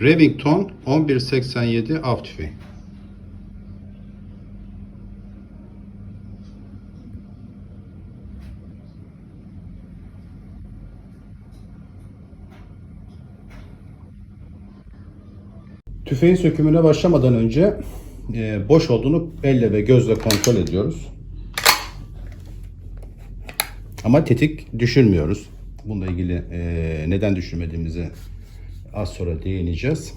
Remington 1187 av tüfeği. Tüfeğin sökümüne başlamadan önce e, boş olduğunu elle ve gözle kontrol ediyoruz. Ama tetik düşürmüyoruz. Bununla ilgili e, neden düşürmediğimizi az sonra değineceğiz.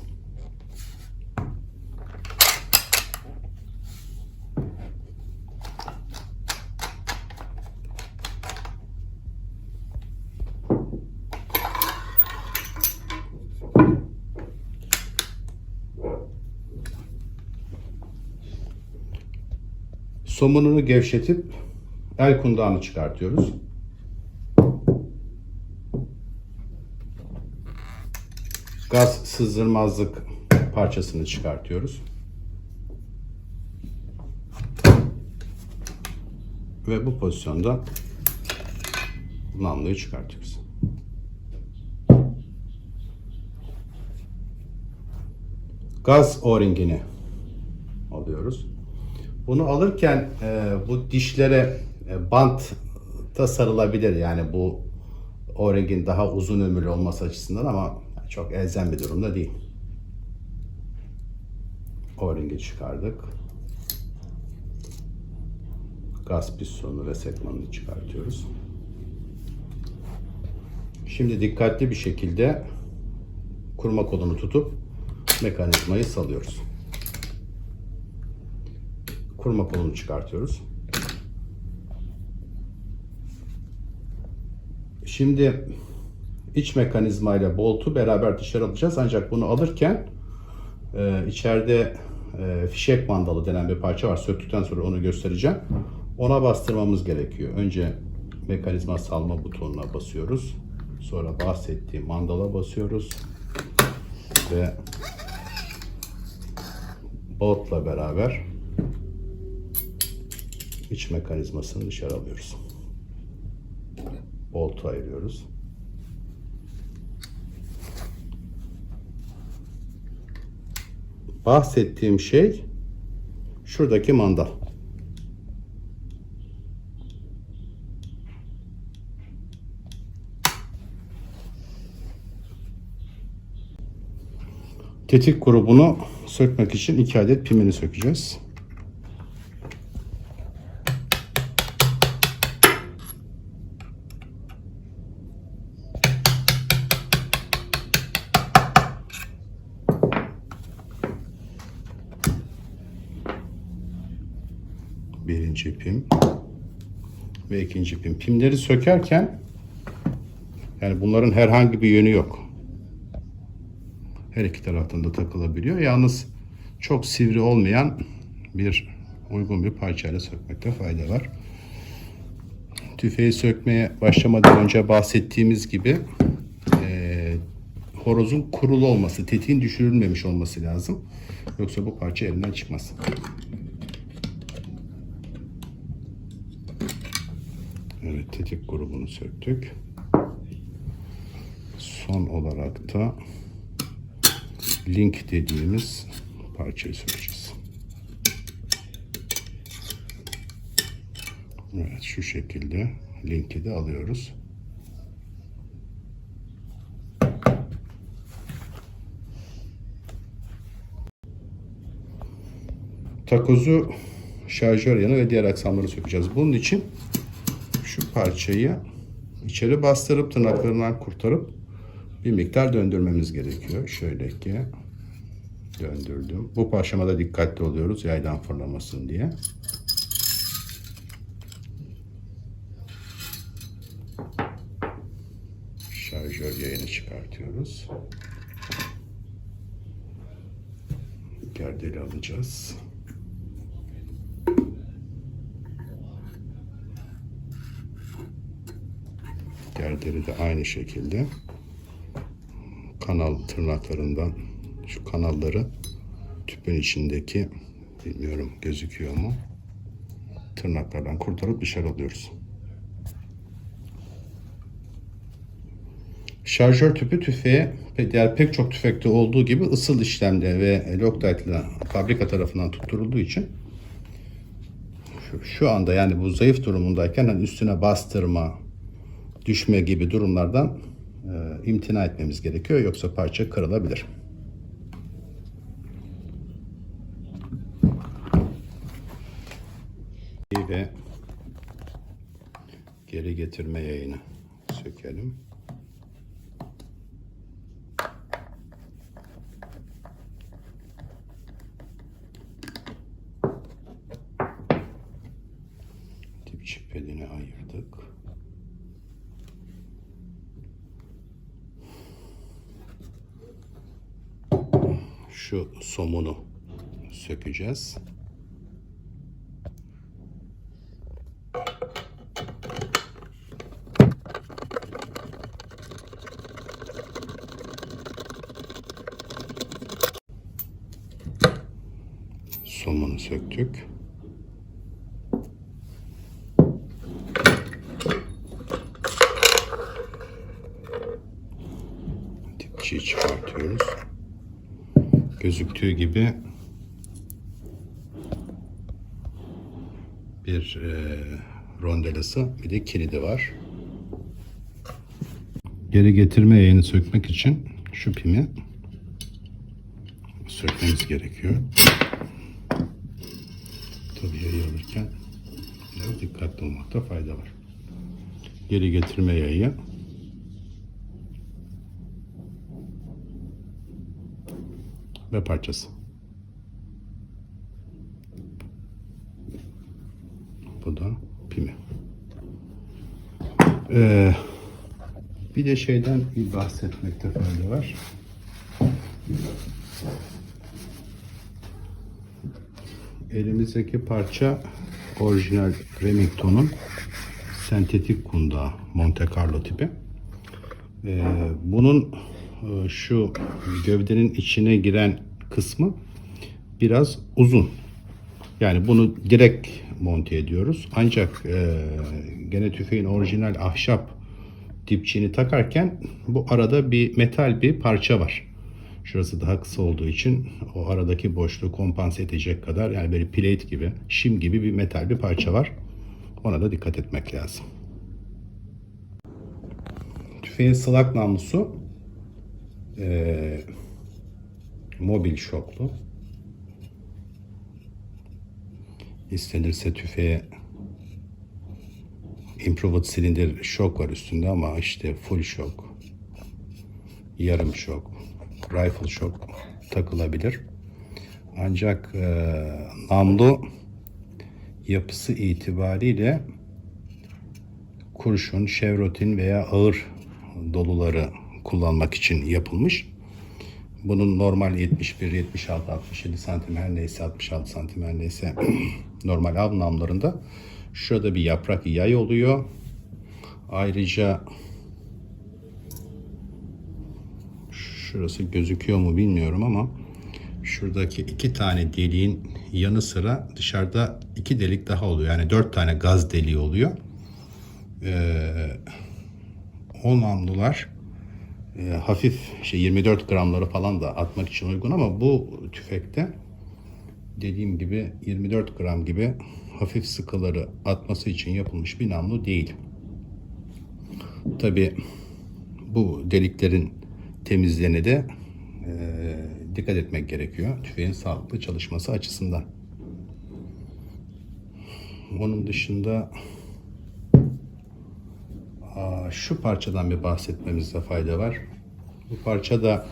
Somununu gevşetip el kundağını çıkartıyoruz. Gaz sızdırmazlık parçasını çıkartıyoruz. Ve bu pozisyonda namluyu çıkartıyoruz. Gaz o-ringini alıyoruz. Bunu alırken e, bu dişlere e, bant da sarılabilir. Yani bu o-ringin daha uzun ömürlü olması açısından ama çok elzem bir durumda değil. O-ringi çıkardık. Gaz pistonunu ve sekmanını çıkartıyoruz. Şimdi dikkatli bir şekilde kurma kolunu tutup mekanizmayı salıyoruz. Kurma kolunu çıkartıyoruz. Şimdi iç mekanizma ile boltu beraber dışarı alacağız. Ancak bunu alırken e, içeride e, fişek mandalı denen bir parça var. Söktükten sonra onu göstereceğim. Ona bastırmamız gerekiyor. Önce mekanizma salma butonuna basıyoruz. Sonra bahsettiğim mandala basıyoruz. Ve boltla beraber iç mekanizmasını dışarı alıyoruz. Boltu ayırıyoruz. Bahsettiğim şey şuradaki mandal. Tetik grubunu sökmek için iki adet pimini sökeceğiz. Pim ve ikinci pim. Pimleri sökerken yani bunların herhangi bir yönü yok. Her iki taraftan da takılabiliyor. Yalnız çok sivri olmayan bir uygun bir parçayla sökmekte fayda var. Tüfeği sökmeye başlamadan önce bahsettiğimiz gibi eee, horozun kurulu olması, tetiğin düşürülmemiş olması lazım. Yoksa bu parça elinden çıkmaz. Tetik grubunu söktük. Son olarak da link dediğimiz parçayı sökeceğiz. Evet, şu şekilde linki de alıyoruz. Takozu şarjör yanı ve diğer aksamları sökeceğiz. Bunun için şu parçayı içeri bastırıp tırnaklarından kurtarıp bir miktar döndürmemiz gerekiyor. Şöyle ki döndürdüm. Bu aşamada dikkatli oluyoruz yaydan fırlamasın diye. Şarjör yayını çıkartıyoruz. Gerdeli alacağız. Gerderi de aynı şekilde kanal tırnaklarından şu kanalları tüpün içindeki bilmiyorum gözüküyor mu tırnaklardan kurtarıp dışarı alıyoruz. Şarjör tüpü tüfeğe diğer pek çok tüfekte olduğu gibi ısıl işlemde ve Loctite ile fabrika tarafından tutturulduğu için şu, şu anda yani bu zayıf durumundayken hani üstüne bastırma, düşme gibi durumlardan e, imtina etmemiz gerekiyor. Yoksa parça kırılabilir. Ve geri getirme yayını sökelim. Tip çipelini ayırdık. Şu somunu sökeceğiz. Somunu söktük. Dipçiyi çıkartıyoruz. Gözüktüğü gibi bir e, rondelası bir de kilidi var. Geri getirme yayını sökmek için şu pimi sökmemiz gerekiyor. Tabii yayı alırken dikkatli olmakta fayda var. Geri getirme yayı ve parçası. Bu da pimi. Ee, bir de şeyden bir bahsetmekte fayda var. Elimizdeki parça orijinal Remington'un sentetik kundağı Monte Carlo tipi. Ee, bunun şu gövdenin içine giren kısmı biraz uzun. Yani bunu direkt monte ediyoruz. Ancak e, gene tüfeğin orijinal ahşap dipçiğini takarken bu arada bir metal bir parça var. Şurası daha kısa olduğu için o aradaki boşluğu kompanse edecek kadar yani böyle plate gibi, şim gibi bir metal bir parça var. Ona da dikkat etmek lazım. Tüfeğin slak namlusu eee, mobil şoklu. İstenirse tüfeğe improved silindir şok var üstünde ama işte full şok, yarım şok, rifle şok takılabilir. Ancak eee namlu yapısı itibariyle kurşun, şevrotin veya ağır doluları kullanmak için yapılmış. Bunun normal 71, 76, 67 santim her neyse 66 santim her neyse normal av namlarında şurada bir yaprak yay oluyor. Ayrıca şurası gözüküyor mu bilmiyorum ama şuradaki iki tane deliğin yanı sıra dışarıda iki delik daha oluyor. Yani dört tane gaz deliği oluyor. Ee, o namlular e, hafif işte 24 gramları falan da atmak için uygun ama bu tüfekte dediğim gibi 24 gram gibi hafif sıkıları atması için yapılmış bir namlu değil. Tabi bu deliklerin temizliğine de e, dikkat etmek gerekiyor. Tüfeğin sağlıklı çalışması açısından. Onun dışında şu parçadan bir bahsetmemizde fayda var. Bu parça da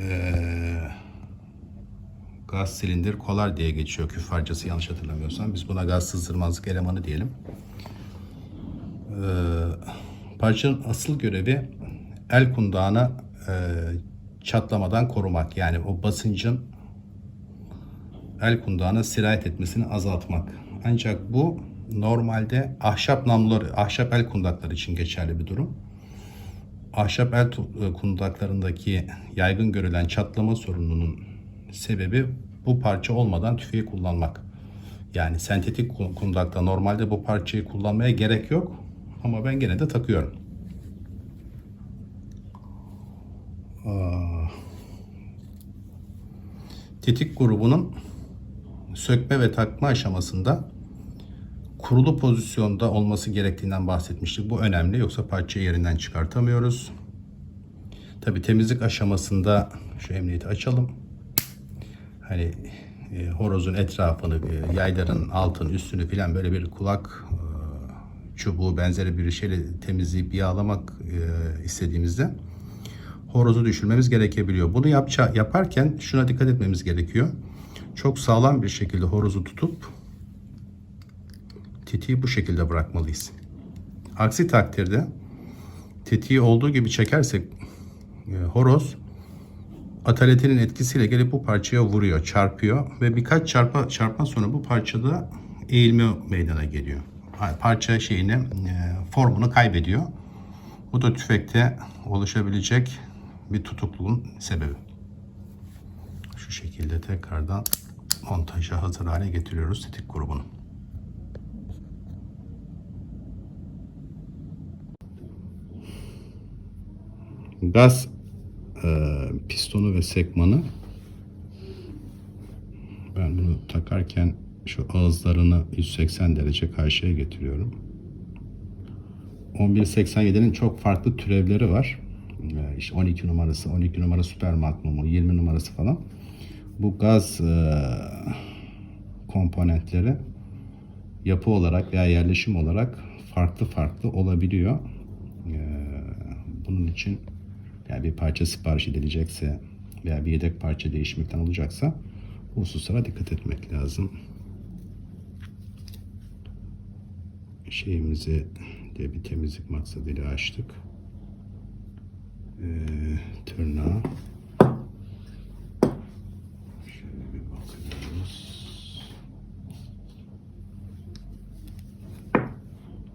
eee, gaz silindir kolar diye geçiyor küf parçası yanlış hatırlamıyorsam. Biz buna gaz sızdırmazlık elemanı diyelim. Eee, parçanın asıl görevi el kundağını eee, çatlamadan korumak. Yani o basıncın el kundağına sirayet etmesini azaltmak. Ancak bu normalde ahşap namluları, ahşap el kundakları için geçerli bir durum. Ahşap el tu- kundaklarındaki yaygın görülen çatlama sorununun sebebi bu parça olmadan tüfeği kullanmak. Yani sentetik ku- kundakta normalde bu parçayı kullanmaya gerek yok ama ben gene de takıyorum. Tetik grubunun sökme ve takma aşamasında kurulu pozisyonda olması gerektiğinden bahsetmiştik. Bu önemli yoksa parçayı yerinden çıkartamıyoruz. Tabi temizlik aşamasında şu emniyeti açalım. Hani e, horozun etrafını, e, yayların altını, üstünü filan böyle bir kulak e, çubuğu benzeri bir şeyle temizleyip yağlamak e, istediğimizde horozu düşürmemiz gerekebiliyor. Bunu yapça, yaparken şuna dikkat etmemiz gerekiyor. Çok sağlam bir şekilde horozu tutup tetiği bu şekilde bırakmalıyız. Aksi takdirde tetiği olduğu gibi çekersek e, horoz ataletinin etkisiyle gelip bu parçaya vuruyor, çarpıyor ve birkaç çarpa çarpma sonra bu parçada eğilme meydana geliyor. Parça şeyini, e, formunu kaybediyor. Bu da tüfekte oluşabilecek bir tutukluğun sebebi. Şu şekilde tekrardan montaja hazır hale getiriyoruz tetik grubunu. Gaz e, pistonu ve sekmanı ben bunu takarken şu ağızlarını 180 derece karşıya getiriyorum. 1187'nin çok farklı türevleri var. Ee, İşte 12 numarası, 12 numara süper magnumu, 20 numarası falan. Bu gaz e, komponentleri yapı olarak veya yerleşim olarak farklı farklı olabiliyor. Ee, bunun için yani bir parça sipariş edilecekse veya bir yedek parça değişmekten olacaksa bu hususlara dikkat etmek lazım. Şeyimizi de bir temizlik maksadıyla açtık. Ee, tırnağı. Şöyle bir bakıyoruz.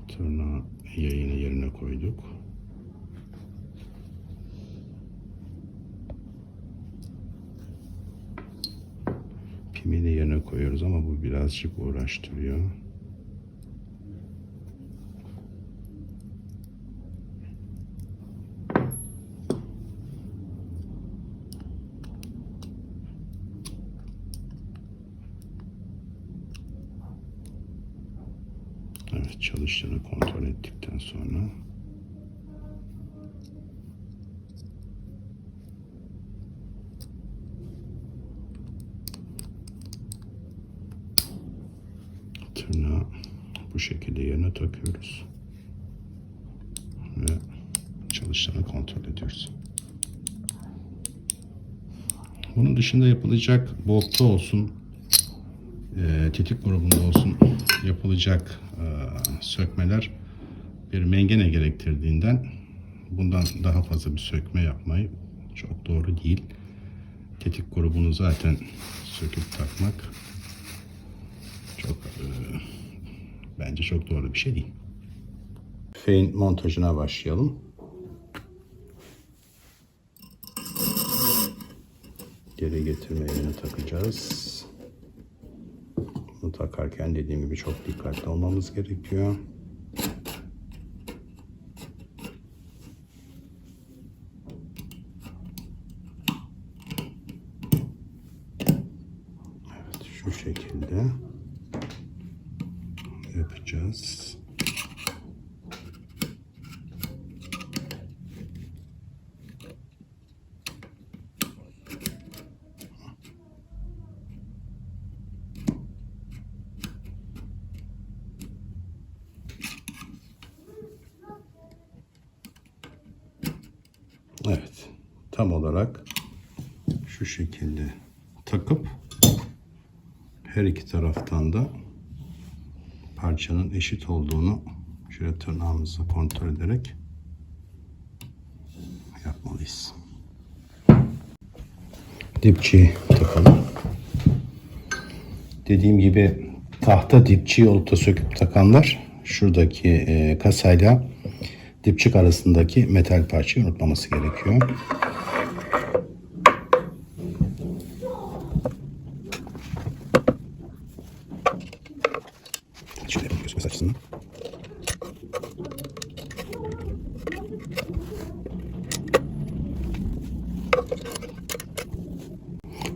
Tırnağı yayını yerine koyduk. Pimini yerine koyuyoruz ama bu birazcık uğraştırıyor. Evet çalıştığını kontrol ettikten sonra tırnağı bu şekilde yerine takıyoruz ve çalıştığını kontrol ediyoruz. Bunun dışında yapılacak boltta olsun, e, tetik grubunda olsun yapılacak e, sökmeler bir mengene gerektirdiğinden bundan daha fazla bir sökme yapmayı çok doğru değil. Tetik grubunu zaten söküp takmak çok e, bence çok doğru bir şey değil. Fein montajına başlayalım. Geri getirme yerine takacağız. Bunu takarken dediğim gibi çok dikkatli olmamız gerekiyor. Evet şu şekilde yapacağız. Evet. Tam olarak şu şekilde takıp her iki taraftan da parçanın eşit olduğunu şöyle tırnağımızla kontrol ederek yapmalıyız. Dipçiyi takalım. Dediğim gibi tahta dipçiyi olup da söküp takanlar şuradaki e, kasayla dipçik arasındaki metal parçayı unutmaması gerekiyor. Şöyle yapıyoruz göz açısından.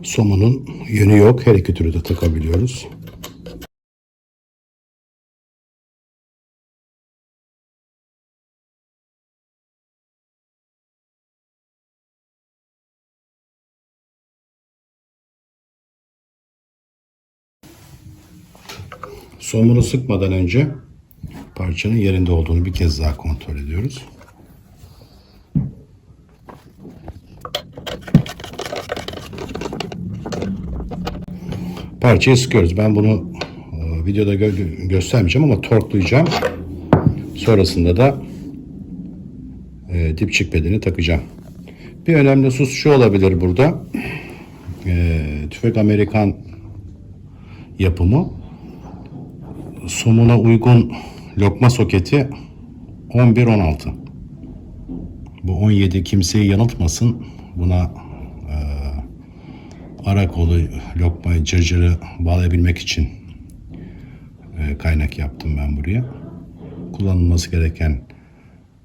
Somunun yönü yok. Her iki türü de takabiliyoruz. Somunu sıkmadan önce parçanın yerinde olduğunu bir kez daha kontrol ediyoruz. Parçayı sıkıyoruz. Ben bunu e, videoda gö- göstermeyeceğim ama torklayacağım. Sonrasında da e, dipçik pedini takacağım. Bir önemli husus şu olabilir burada. E, tüfek Amerikan yapımı somuna uygun lokma soketi 11-16. Bu 17 kimseyi yanıltmasın. Buna ara kolu lokmayı cırcırı bağlayabilmek için e, kaynak yaptım ben buraya. Kullanılması gereken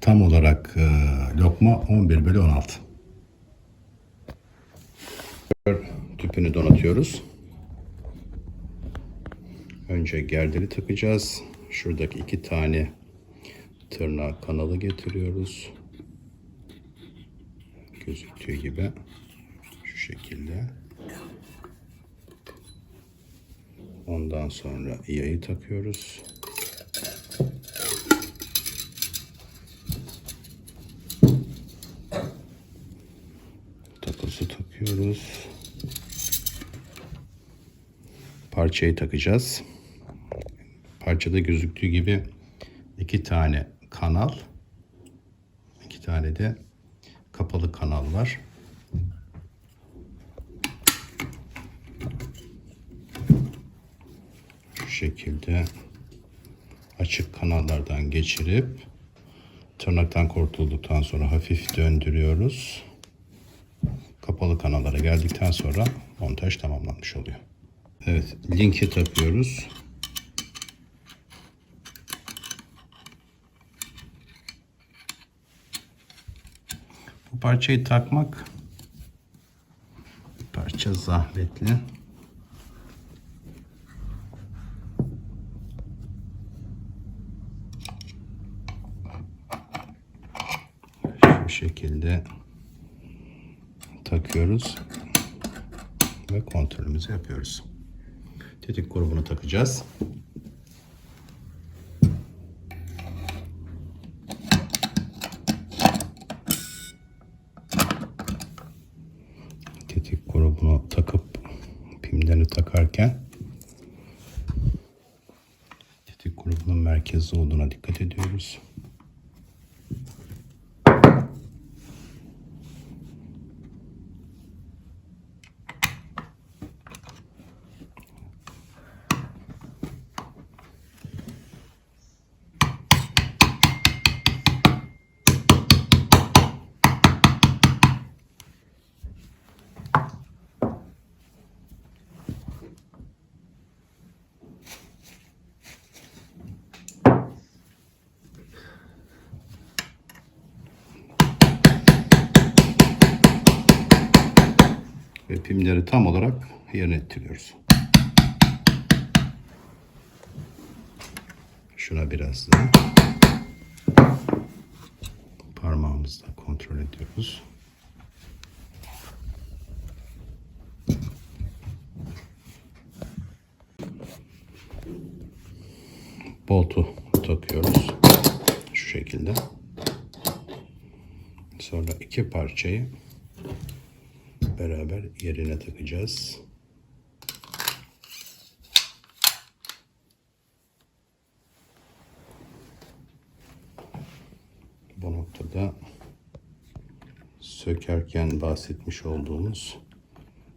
tam olarak e, lokma 11 bölü 16. Tüpünü donatıyoruz. Önce gerdeli takacağız. Şuradaki iki tane tırnak kanalı getiriyoruz. Gözüktüğü gibi. Şu şekilde. Ondan sonra yayı takıyoruz. Takosu takıyoruz. Parçayı takacağız. Parçada gözüktüğü gibi iki tane kanal, iki tane de kapalı kanal var. Şu şekilde açık kanallardan geçirip tırnaktan kurtulduktan sonra hafif döndürüyoruz. Kapalı kanallara geldikten sonra montaj tamamlanmış oluyor. Evet, linki takıyoruz. Bu parçayı takmak parça zahmetli. Şu şekilde takıyoruz ve kontrolümüzü yapıyoruz. Tetik grubunu takacağız. Tetik grubunu takıp pimlerini takarken tetik grubunun merkezde olduğuna dikkat ediyoruz. Pimleri tam olarak yerine ettiriyoruz. Şuna biraz daha parmağımızla kontrol ediyoruz. Boltu takıyoruz. Şu şekilde. Sonra iki parçayı yerine takacağız. Bu noktada sökerken bahsetmiş olduğumuz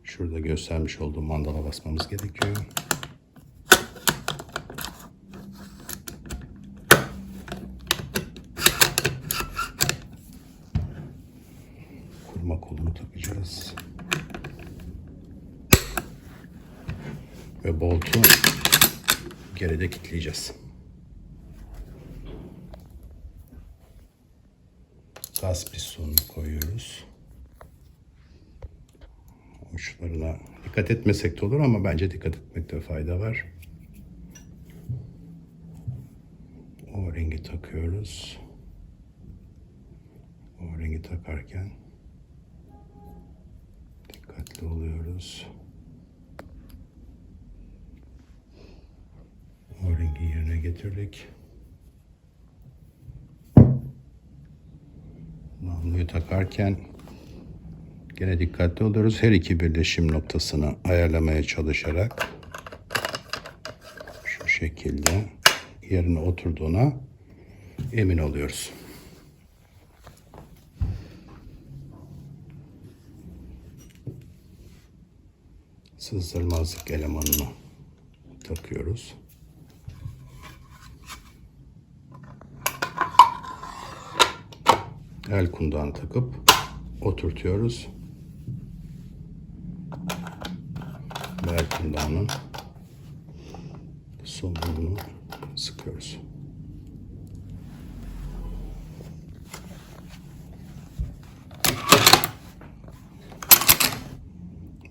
şurada göstermiş olduğum mandala basmamız gerekiyor. Kurma kolunu takacağız. Ve boltu geride kilitleyeceğiz. Gaz pistonunu koyuyoruz. uçlarına dikkat etmesek de olur ama bence dikkat etmekte fayda var. O rengi takıyoruz. O rengi takarken dikkatli oluyoruz. O rengi yerine getirdik. Namluyu takarken gene dikkatli oluyoruz. Her iki birleşim noktasını ayarlamaya çalışarak şu şekilde yerine oturduğuna emin oluyoruz. Sızdırmazlık elemanını takıyoruz. El kundağını takıp oturtuyoruz. Ve el kundağının sonunu sıkıyoruz.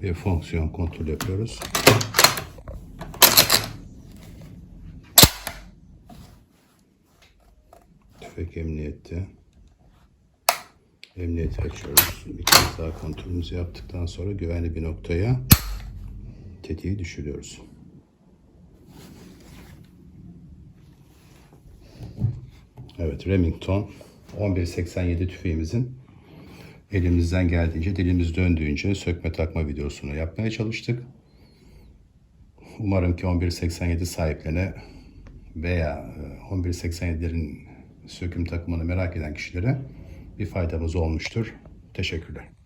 Bir fonksiyon kontrol yapıyoruz. Tüfek emniyette. Emniyeti açıyoruz. Bir kez daha kontrolümüzü yaptıktan sonra güvenli bir noktaya tetiği düşürüyoruz. Evet Remington 1187 tüfeğimizin elimizden geldiğince dilimiz döndüğünce sökme takma videosunu yapmaya çalıştık. Umarım ki 1187 sahiplerine veya e, 1187'lerin söküm takımını merak eden kişilere bir faydamız olmuştur. Teşekkürler.